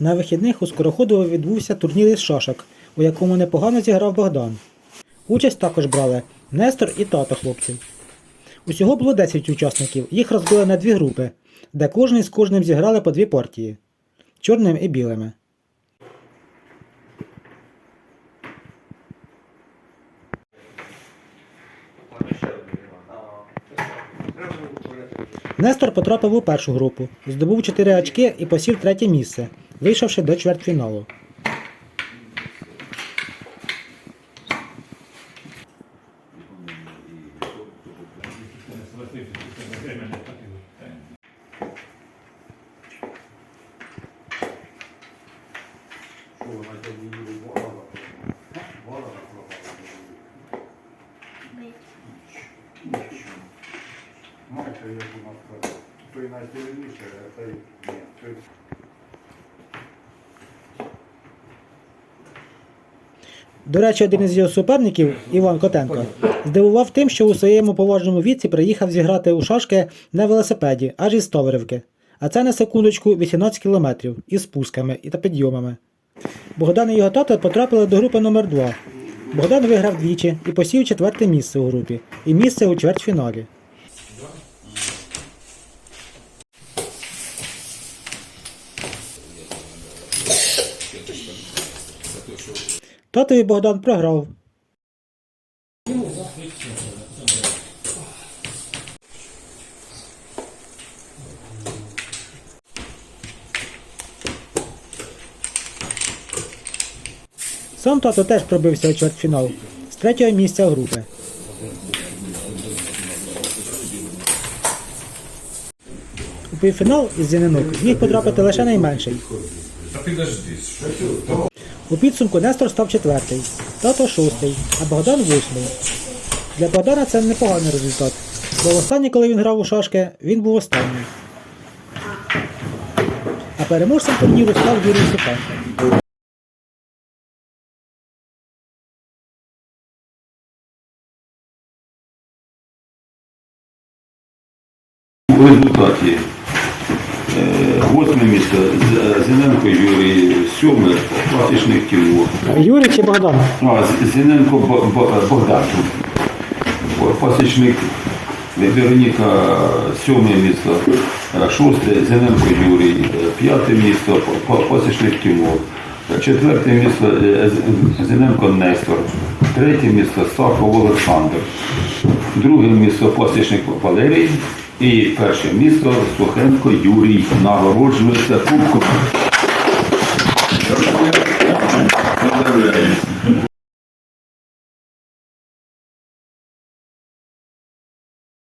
На вихідних у Скороходово відбувся турнір із шашок, у якому непогано зіграв Богдан. Участь також брали Нестор і тато хлопців. Усього було 10 учасників, їх розбили на дві групи, де кожен з кожним зіграли по дві партії чорним і білими. Нестор потрапив у першу групу, здобув 4 очки і посів третє місце, вийшовши до чвертьфіналу. У нас кажуть. Той найсильніше, а той ні. До речі, один із його суперників, Іван Котенко, здивував тим, що у своєму поважному віці приїхав зіграти у шашки на велосипеді, аж із Товарівки. А це на секундочку 18 кілометрів із спусками і та підйомами. Богдан і його тато потрапили до групи номер 2 Богдан виграв двічі і посів четверте місце у групі і місце у чвертьфіналі. Татові Богдан програв. Сам тато теж пробився у чвертьфінал з третього місця групи. У півфінал із зінинок зміг потрапити лише найменший. Та підожди, що? У підсумку Нестор став четвертий, тато шостий, а Богдан восьмий. Для Богдана це непоганий результат, бо востаннє, коли він грав у шашки, він був останній. А переможцем турніру став Юрій Супенко. У результаті восьме місце Зіненко Юрій, сьоме Пасічник Тимур. Юрій чи Богдан? А, Зіненко Бо- Бо- Богдан. Пасічник Вероніка сьоме місце, шосте Зіненко Юрій, п'яте місце Па- Пасічник Тимур. Четверте місце е, Зіненко Нестор, третє місце Сахов Олександр, друге місце Пасічник Валерій і перше місто Сухенко Юрій нагороджується кубком. Поздравляю.